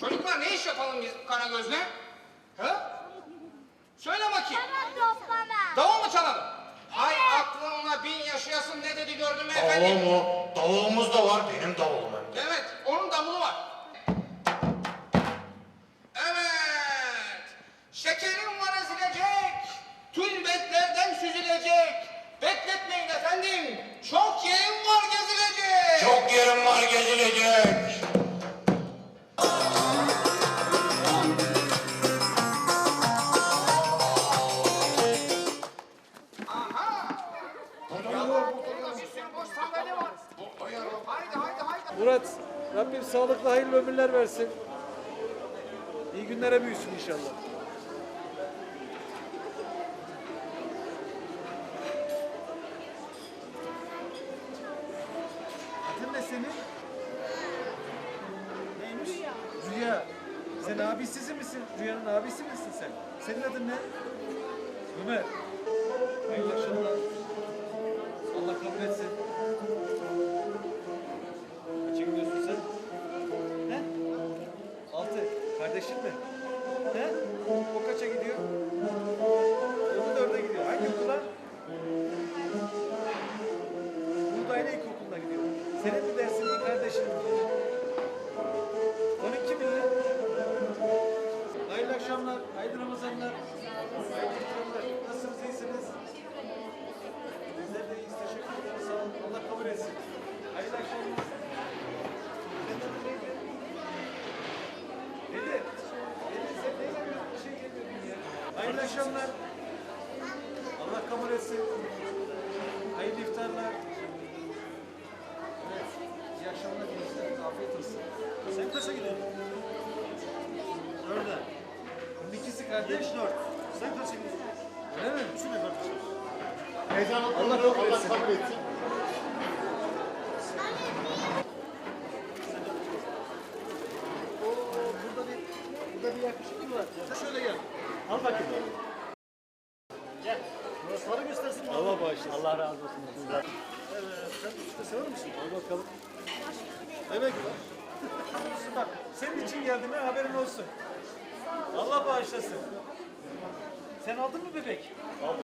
Çocuklar ne iş yapalım biz Karagöz'le? Ha? Söyle bakayım. Hemen toplama. Davul mu çalalım? Hay aklınla bin yaşayasın ne dedi gördün mü Davul efendim? mu? Davulumuz da var. Benim davulum hem de. Evet, onun davulu var. Evet, şekerim var ezilecek, tülbetlerden süzülecek. Bekletmeyin efendim, çok yerim var gezilecek. Çok yerim var gezilecek. Murat, Rabbim sağlıklı hayırlı ömürler versin. İyi günlere büyüsün inşallah. Adın ne senin? Neymiş? Rüya. Sen abisi misin? Rüyanın abisi misin sen? Senin adın ne? Ömer. Hayırlı akşamlar. He? O kaça gidiyor? O da dörde gidiyor. Hangi okula? Buğdaylı İlkokulu'na gidiyor. Senin mi dersin iyi kardeşin mi? 12 milyon. Hayırlı akşamlar, hayırlı Ramazanlar. Hayırlı iftarlar. Nasılsınız, iyisiniz? Bizler de iyiyiz, teşekkür ederiz. Sağ olun. Allah kabul etsin. Hayırlı akşamlar. Senin adın neydi? Deli. Deli sen neyle bir bir şey gelmiyordun ya. Hayırlı akşamlar. Allah kabul etsin. Hayırlı iftarlar. Evet. İyi akşamlar gençler. Afiyet olsun. Sen kaça gidiyorsun? Dörde. Bunun ikisi kardeş. Dört. Sen kaça gidiyorsun? Öyle mi? Üçüne kardeşim. Allah kabul etsin. Burada bir, burada bir yakışıklı var. Sen şöyle. Al bakayım. Gel. Burasıları göstersin. Allah bağışlasın. Allah razı olsun. Evet. Sen usta sever misin? Al bakalım. Evet. Bak senin için geldim ha haberin olsun. Allah bağışlasın. Sen aldın mı bebek? Aldım.